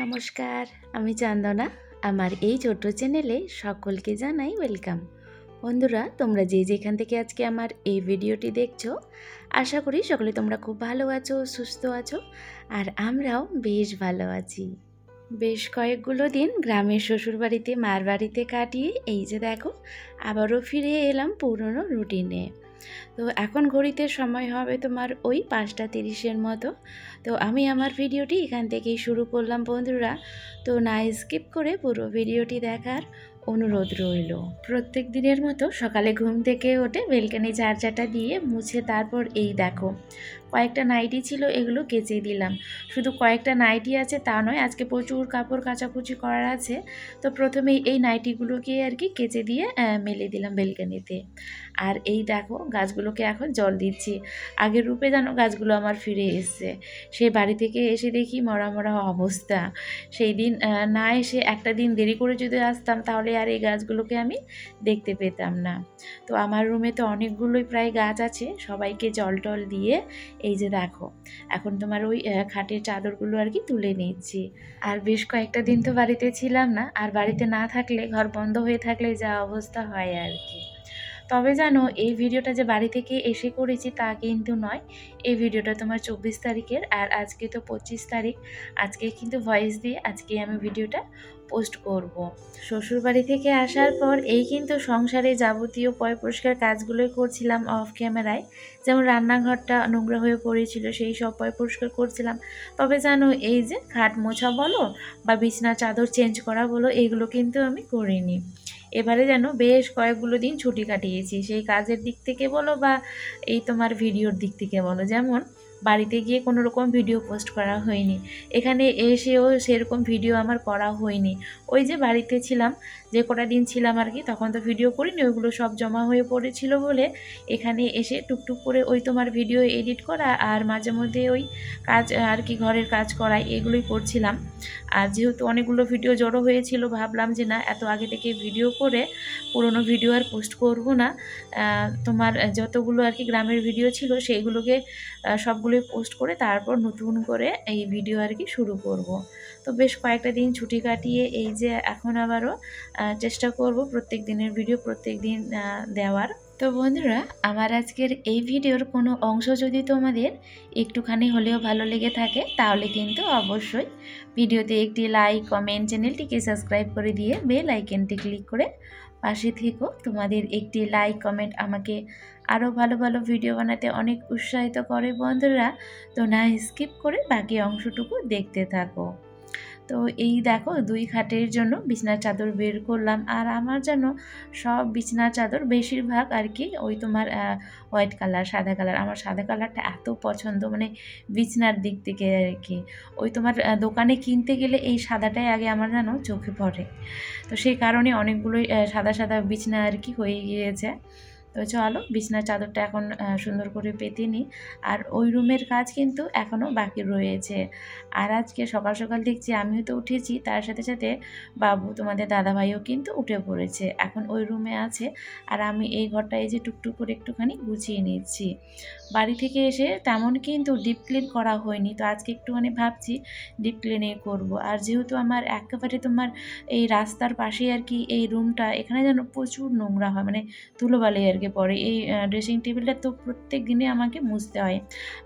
নমস্কার, আমি চান্দনা। আমার এই ছোট্ট চ্যানেলে সকলকে জানাই ওয়েলকাম। বন্ধুরা, তোমরা যে যেখান থেকে আজকে আমার এই ভিডিওটি দেখছ, আশা করি সকলে তোমরা খুব ভালো আছো, সুস্থ আছো, আর আমরাও বেশ ভালো আছি। বেশ কয়েকগুলো দিন গ্রামের শ্বশুরবাড়িতে, মার বাড়িতে কাটিয়ে এই যে দেখো, আবারও ফিরে এলাম পুরনো রুটিনে। তো এখন ঘড়িতে সময় হবে তোমার ওই পাঁচটা তিরিশের মতো। তো আমি আমার ভিডিওটি এখান থেকেই শুরু করলাম বন্ধুরা। তো না স্কিপ করে পুরো ভিডিওটি দেখার অনুরোধ রইল। প্রত্যেক দিনের মতো সকালে ঘুম থেকে ওঠে বেলকানি চার্জারটা দিয়ে মুছে তারপর এই দেখো। কয়েকটা নাইটি ছিল, এগুলো কেচে দিলাম। শুধু কয়েকটা নাইটি আছে তা নয়, আজকে প্রচুর কাপড় কাচাকুচি করার আছে। তো প্রথমেই এই নাইটিগুলোকে আর কি কেচে দিয়ে মেলে দিলাম বেলকানিতে। আর এই দেখো, গাছগুলোকে এখন জল দিচ্ছি। আগের রূপে যেন গাছগুলো আমার ফিরে এসছে। সেই বাড়ি থেকে এসে দেখি মরা মরা অবস্থা। সেই দিন না এসে একটা দিন দেরি করে যদি আসতাম, তাহলে আর এই গাছগুলোকে আমি দেখতে পেতাম না। তো আমার রুমে তো অনেকগুলোই প্রায় গাছ আছে, সবাইকে জল টল দিয়ে এই যে দেখো, এখন তোমার ওই খাটের চাদরগুলো আর কি তুলে নিচ্ছি। আর বেশ কয়েকটা দিন তো বাড়িতে ছিলাম না, আর বাড়িতে না থাকলে, ঘর বন্ধ হয়ে থাকলে যা অবস্থা হয় আর কি। তবে জানো, এই ভিডিওটা যে বাড়ি থেকে এসে করেছি তা কিন্তু নয়। এই ভিডিওটা তোমার চব্বিশ তারিখের আর আজকে তো পঁচিশ তারিখ। আজকে কিন্তু ভয়েস দিয়ে আজকে আমি ভিডিওটা পোস্ট করব। শ্বশুর বাড়ি থেকে আসার পর এই কিন্তু সংসারে যাবতীয় পয় পরিষ্কার কাজগুলোই করছিলাম অফ ক্যামেরায় যেমন রান্নাঘরটা নোংরা হয়ে পড়েছিল, সেই সব পয় পরিষ্কার করছিলাম। তবে জানো, এই যে খাট মোছা বলো বা বিছনা চাদর চেঞ্জ করা বলো, এগুলো কিন্তু আমি করিনি। এবারে যেন বেশ কয়েকগুলো দিন ছুটি কাটিয়েছি। সেই কাজের দিক থেকে বলো বা এই তোমার ভিডিওর দিক থেকে বলো, যেমন বাড়িতে গিয়ে কোনো রকম ভিডিও পোস্ট করা হয়নি, এখানে এসেও সেরকম ভিডিও আমার করা হয়নি। ওই যে বাড়িতে ছিলাম যে কটা দিন ছিলাম আর কি, তখন তো ভিডিও করিনি, ওইগুলো সব জমা হয়ে পড়েছিল বলে এখানে এসে টুকটুক করে ওই তোমার ভিডিও এডিট করা আর মাঝে মধ্যে ওই কাজ, আর কি ঘরের কাজ করা, এগুলোই করছিলাম। আর যেহেতু অনেকগুলো ভিডিও জড়ো হয়েছিল, ভাবলাম যে না, এত আগে থেকে ভিডিও করে পুরনো ভিডিও আর পোস্ট করব না। তোমার যতগুলো আর কি গ্রামের ভিডিও ছিল, সেইগুলোকে সবগুলোই পোস্ট করে তারপর নতুন করে এই ভিডিও আর কি শুরু করব। তো বেশ কয়েকটা দিন ছুটি কাটিয়ে এই যে এখন আবারও চেষ্টা করব প্রত্যেক দিনের ভিডিও প্রত্যেক দিন দেওয়ার। তো বন্ধুরা, আমার আজকের এই ভিডিওর কোনো অংশ যদি তোমাদের একটুখানি হলেও ভালো লেগে থাকে, তাহলে কিন্তু অবশ্যই ভিডিওতে একটি লাইক কমেন্ট চ্যানেলটিকে সাবস্ক্রাইব করে দিয়ে বেল আইকনটি ক্লিক করে পাশে থেকো। তোমাদের একটি লাইক কমেন্ট আমাকে আরও ভালো ভালো ভিডিও বানাতে অনেক উৎসাহিত করে বন্ধুরা। তো না স্কিপ করে বাকি অংশটুকু দেখতে থাকো। তো এই দেখো দুই খাটের জন্য বিছনার চাদর বের করলাম। আর আমার যেন সব বিছনার চাদর বেশিরভাগ আর কি ওই তোমার হোয়াইট কালার সাদা কালার আমার সাদা কালারটা এত পছন্দ মানে বিছনার দিক থেকে আর কি। ওই তোমার দোকানে কিনতে গেলে এই সাদাটাই আগে আমার যেন চোখে পড়ে। তো সেই কারণে অনেকগুলোই সাদা সাদা বিছনা আর কি হয়ে গিয়েছে। তো চলো, বিছনার চাদরটা এখন সুন্দর করে পেতে নিই আর ওই রুমের কাজ কিন্তু এখনও বাকি রয়েছে। আর আজকে সকাল সকাল দেখছি আমিও তো উঠেছি, তার সাথে সাথে বাবু, তোমাদের দাদাভাইও কিন্তু উঠে পড়েছে। এখন ওই রুমে আছে, আর আমি এই ঘরটা এই যে টুকটুক করে একটুখানি গুছিয়ে নিচ্ছি। বাড়ি থেকে এসে তেমন কিন্তু ডিপ ক্লিন করা হয়নি। তো আজকে একটুখানি ভাবছি ডিপ ক্লিনে করব। আর যেহেতু আমার একেবারে তোমার এই রাস্তার পাশে আর কি এই রুমটা এখানে যেন প্রচুর নোংরা হয় মানে ধুলোবালি আর কি পড়ে। এই ড্রেসিং টেবিলটা তো প্রত্যেক দিনে আমাকে মুছতে হয়।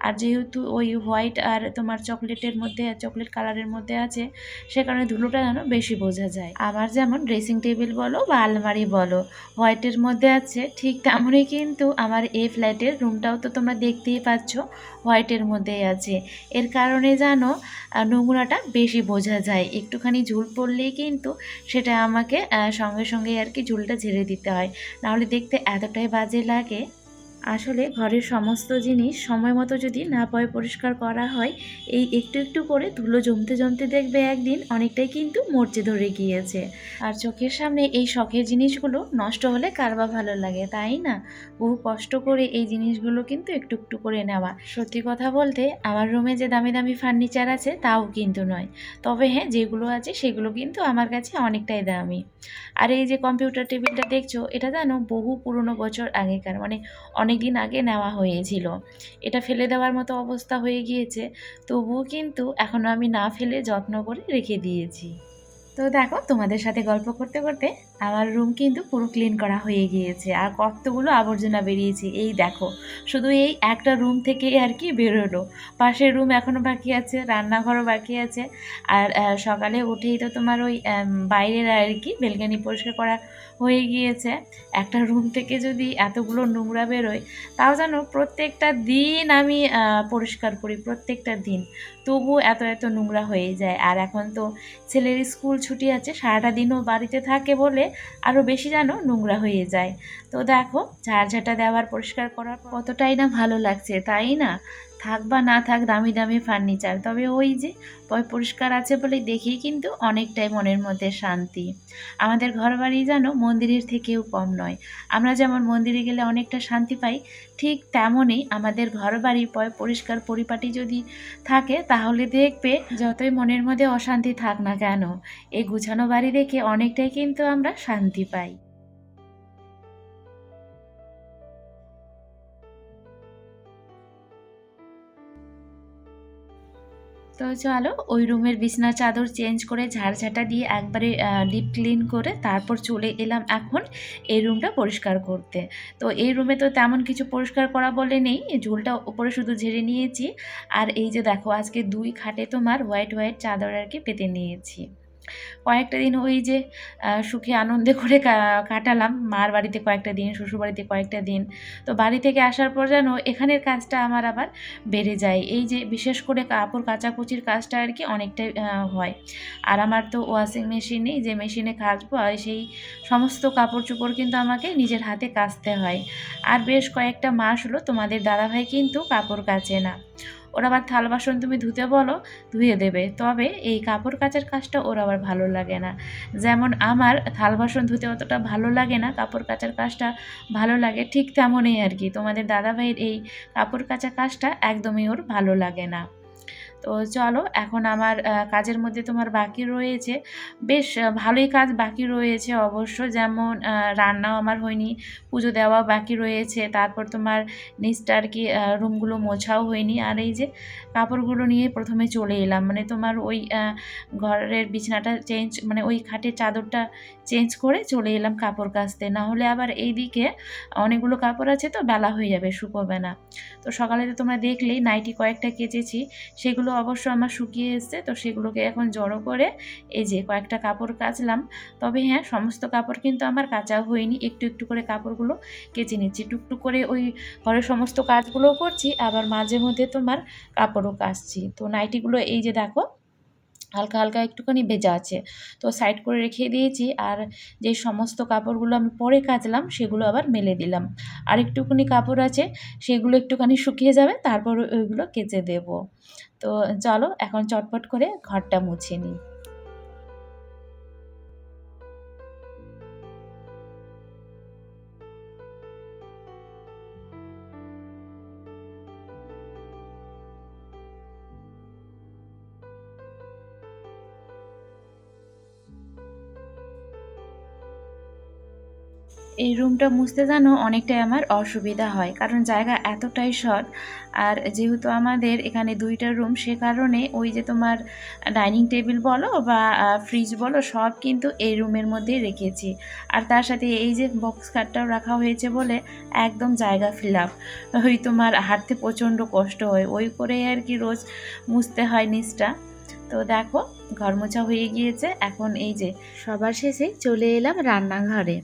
আর যেহেতু ওই হোয়াইট আর তোমার চকলেটের মধ্যে চকলেট কালারের মধ্যে আছে, সে কারণে ধুলোটা যেন বেশি বোঝা যায়। আমার যেমন ড্রেসিং টেবিল বলো বা আলমারি বলো হোয়াইটের মধ্যে আছে, ঠিক তেমনই কিন্তু আমার এই ফ্ল্যাটের রুমটাও তো তোমরা দেখতেই পাচ্ছ হোয়াইটের মধ্যেই আছে। এর কারণে যেন নোংরাটা বেশি বোঝা যায়। একটুখানি ঝুল পড়লেই কিন্তু সেটা আমাকে সঙ্গে সঙ্গে আর কি ঝুলটা ঝেড়ে দিতে হয়। নাহলে দেখতে এতটাই বাজে লাগে আসলে ঘরের সমস্ত জিনিস সময় মতো যদি না পয় পরিষ্কার করা হয়, এই একটু একটু করে ধুলো জমতে জমতে দেখবে একদিন অনেকটাই কিন্তু মরচে ধরে গিয়েছে। আর চোখের সামনে এই শখের জিনিসগুলো নষ্ট হলে কার বা ভালো লাগে, তাই না? বহু কষ্ট করে এই জিনিসগুলো কিন্তু একটু একটু করে নেওয়া। সত্যি কথা বলতে, আমার রুমে যে দামি দামি ফার্নিচার আছে, তাও কিন্তু নয়। তবে হ্যাঁ যেগুলো আছে, সেগুলো কিন্তু আমার কাছে অনেকটাই দামি। আর এই যে কম্পিউটার টেবিলটা দেখছ, এটা জানো, বহু পুরনো বছর আগেকার। মানে অনেক দিন আগে নেওয়া হয়েছিল। এটা ফেলে দেওয়ার মতো অবস্থা হয়ে গিয়েছে, তবুও কিন্তু এখনও আমি না ফেলে যত্ন করে রেখে দিয়েছি। তো দেখো, তোমাদের সাথে গল্প করতে করতে আমার রুম কিন্তু পুরো ক্লিন করা হয়ে গিয়েছে আর কতগুলো আবর্জনা বেরিয়েছে। এই দেখো, শুধু এই একটা রুম থেকে আর কি বেরোলো। পাশের রুম এখনও বাকি আছে, রান্নাঘরও বাকি আছে। আর সকালে উঠেই তো তোমার ওই বাইরের আর কি বেলকানি পরিষ্কার করা হয়ে গিয়েছে। একটা রুম থেকে যদি এতগুলো নোংরা বেরোয়, তাও যেন প্রত্যেকটা দিন আমি পরিষ্কার করি, প্রত্যেকটা দিন। তবু এত এত নোংরা হয়ে যায়। আর এখন তো ছেলের স্কুল ছুটি আছে, সারাটা দিনও বাড়িতে থাকে বলে আরও বেশি যেন নোংরা হয়ে যায়। তো দেখো, ঝাড়ঝাঁটা দেওয়ার, পরিষ্কার করার কতটাই না ভালো লাগছে, তাই না? থাক বা না থাক, দামি দামি ফার্নিচার তবে ওই যে পরিষ্কার আছে বলে দেখি কিন্তু অনেকটাই মনের মধ্যে শান্তি। আমাদের ঘর বাড়ি যেন মন্দিরের থেকেও কম নয়। আমরা যেমন মন্দিরে গেলে অনেকটা শান্তি পাই, ঠিক তেমনই আমাদের ঘর বাড়ি পয় পরিষ্কার পরিপাটি যদি থাকে, তাহলে দেখবে যতই মনের মধ্যে অশান্তি থাক না কেন এই গুছানো বাড়ি দেখে অনেকটাই কিন্তু আমরা শান্তি পাই। তো চলো, ওই রুমের বিছনা চাদর চেঞ্জ করে ঝাড়ঝাঁটা দিয়ে একবারে ডিপ ক্লিন করে তারপর চলে এলাম এখন এই রুমটা পরিষ্কার করতে। তো এই রুমে তো তেমন কিছু পরিষ্কার করা বলে নেই ঝুলটা ওপরে শুধু ঝেড়ে নিয়েছি। আর এই যে দেখো, আজকে দুই খাটে তোমার হোয়াইট হোয়াইট চাদর আর কি পেতে নিয়েছি। কয়েকটা দিন ওই যে সুখে আনন্দে করে কাটালাম। মার বাড়িতে কয়েকটা দিন, শ্বশুর বাড়িতে কয়েকটা দিন। তো বাড়ি থেকে আসার পর যেন এখানের কাজটা আমার আবার বেড়ে যায়। এই যে বিশেষ করে কাপড় কাচাকুচির কাজটা আর কি অনেকটাই হয়। আর আমার তো ওয়াশিং মেশিন নেই। যে মেশিনে কাচবো আর সেই সমস্ত কাপড় চোপড় কিন্তু আমাকে নিজের হাতে কাচতে হয়। আর বেশ কয়েকটা মাস হলো তোমাদের দাদাভাই কিন্তু কাপড় কাচে না। ওর আবার থাল বাসন তুমি ধুতে বলো, ধুয়ে দেবে। তবে এই কাপড় কাচার কাজটা ওর আবার ভালো লাগে না। যেমন আমার থাল বাসন ধুতে অতটা ভালো লাগে না, কাপড় কাচার কাজটা ভালো লাগে ঠিক তেমনই আর কি। তোমাদের দাদাভাইয়ের এই কাপড় কাচা কাজটা একদমই ওর ভালো লাগে না। তো চলো, এখন আমার কাজের মধ্যে তোমার বাকি রয়েছে। বেশ ভালোই কাজ বাকি রয়েছে অবশ্য। যেমন রান্নাও আমার হয়নি, পুজো দেওয়া বাকি রয়েছে। তারপর তোমার নিচটা আর কি রুমগুলো মোছাও হয়নি। আর এই যে কাপড়গুলো নিয়ে প্রথমে চলে এলাম। মানে তোমার ওই ঘরের বিছানাটা চেঞ্জ মানে ওই খাটের চাদরটা চেঞ্জ করে চলে এলাম কাপড় কাচতে। না হলে আবার এইদিকে অনেকগুলো কাপড় আছে তো, বেলা হয়ে যাবে, শুকোবে না। তো সকালে তো তোমরা দেখলেই, নাইটি কয়েকটা কেচেছি, সেগুলো অবশ্য আমার শুকিয়ে এসছে, তো সেগুলোকে এখন জড়ো করে এই যে কয়েকটা কাপড় কাচলাম। তবে হ্যাঁ সমস্ত কাপড় কিন্তু আমার কাচাও হয়নি, একটু একটু করে কাপড়গুলো কেচে নিচ্ছি। টুকটুক করে ওই ঘরের সমস্ত কাজগুলো করছি, আবার মাঝে মধ্যে তোমার কাপড়ও কাচছি। তো নাইটিগুলো এই যে দেখো হালকা হালকা একটুখানি ভেজা আছে। তো সাইড করে রেখে দিয়েছি আর যে সমস্ত কাপড়গুলো আমি পরে কাচলাম সেগুলো আবার মেলে দিলাম। আর একটুখানি কাপড় আছে সেগুলো একটুখানি শুকিয়ে যাবে, তারপর ওইগুলো কেচে দেব। তো চলো এখন চটপট করে ঘরটা মুছে নিই। এই রুমটা মুছতে জানো অনেকটাই আমার অসুবিধা হয়। কারণ জায়গা এতটাই শর্ট আর যেহেতু আমাদের এখানে দুইটা রুম সে কারণে ওই যে তোমার ডাইনিং টেবিল বলো বা ফ্রিজ বলো, সব কিন্তু এই রুমের মধ্যেই রেখেছি। আর তার সাথে এই যে বক্স খাটটাও রাখা হয়েছে বলে একদম জায়গা ফিল আপ ওই তোমার হাঁটতে প্রচণ্ড কষ্ট হয়। ওই করেই আর কি রোজ মুছতে হয় নিচটা। তো দেখো, ঘর মোছা হয়ে গিয়েছে। এখন এই যে সবার শেষে চলে এলাম রান্নাঘরে।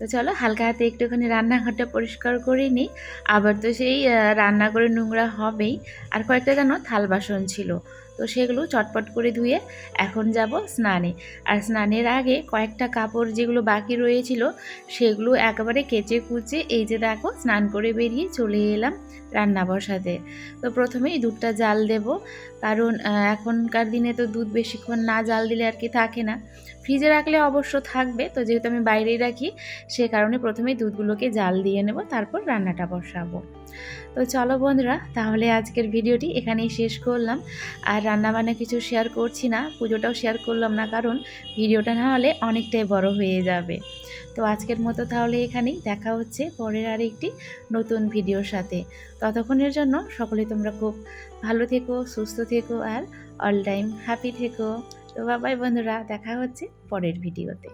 তো চলো, হালকা হাতে একটুখানি রান্নাঘরটা পরিষ্কার করে নিই। আবার তো সেই রান্না করে নোংরা হবেই। আর কয়েকটা যেন থাল বাসন ছিল। তো সেগুলো চটপট করে ধুয়ে এখন যাব স্নানে। আর স্নানের আগে কয়েকটা কাপড় যেগুলো বাকি রয়েছিল, সেগুলো একেবারে কেচে কুচে এই যে দেখো স্নান করে বেরিয়ে চলে এলাম রান্না বসাতে। তো প্রথমেই দুধটা জাল দেব, কারণ এখনকার দিনে তো দুধ বেশিক্ষণ না জাল দিলে আর কি থাকে না। ফ্রিজে রাখলে অবশ্য থাকবে, তো যেহেতু আমি বাইরেই রাখি, সে কারণে প্রথমেই দুধগুলোকে জাল দিয়ে নেব, তারপর রান্নাটা বসাবো। তো চলো বন্ধুরা, তাহলে আজকের ভিডিওটি এখানেই শেষ করলাম। আর রান্নাবান্না কিছু শেয়ার করছি না, পুজোটাও শেয়ার করলাম না, কারণ ভিডিওটা না হলে অনেকটাই বড় হয়ে যাবে। তো আজকের মতো তাহলে এখানেই দেখা হচ্ছে পরের আর একটি নতুন ভিডিওর সাথে। ততক্ষণের জন্য সকলে তোমরা খুব ভালো থেকো, সুস্থ থেকো, আর অল টাইম হ্যাপি থেকো। তো বাবাই বন্ধুরা, দেখা হচ্ছে পরের ভিডিওতে।